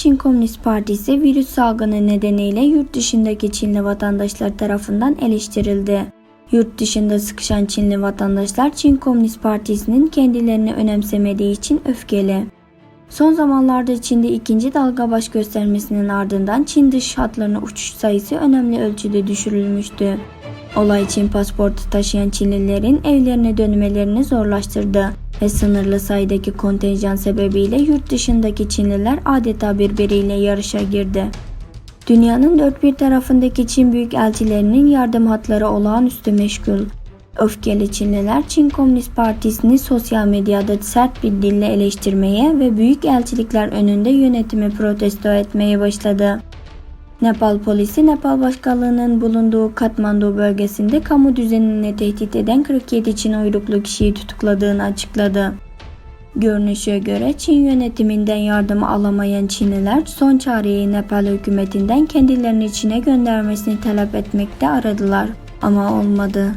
Çin Komünist Partisi virüs salgını nedeniyle yurt dışındaki Çinli vatandaşlar tarafından eleştirildi. Yurt dışında sıkışan Çinli vatandaşlar Çin Komünist Partisi'nin kendilerini önemsemediği için öfkeli. Son zamanlarda Çin'de ikinci dalga baş göstermesinin ardından Çin dış hatlarına uçuş sayısı önemli ölçüde düşürülmüştü. Olay Çin pasaportu taşıyan Çinlilerin evlerine dönmelerini zorlaştırdı ve sınırlı sayıdaki kontenjan sebebiyle yurt dışındaki Çinliler adeta birbiriyle yarışa girdi. Dünyanın dört bir tarafındaki Çin büyükelçilerinin yardım hatları olağanüstü meşgul. Öfkeli Çinliler Çin Komünist Partisi'ni sosyal medyada sert bir dille eleştirmeye ve büyük elçilikler önünde yönetimi protesto etmeye başladı. Nepal polisi Nepal Başkanlığı'nın bulunduğu Katmandu bölgesinde kamu düzenini tehdit eden 47 Çin uyruklu kişiyi tutukladığını açıkladı. Görünüşe göre Çin yönetiminden yardım alamayan Çinliler son çareyi Nepal hükümetinden kendilerini Çin'e göndermesini talep etmekte aradılar ama olmadı.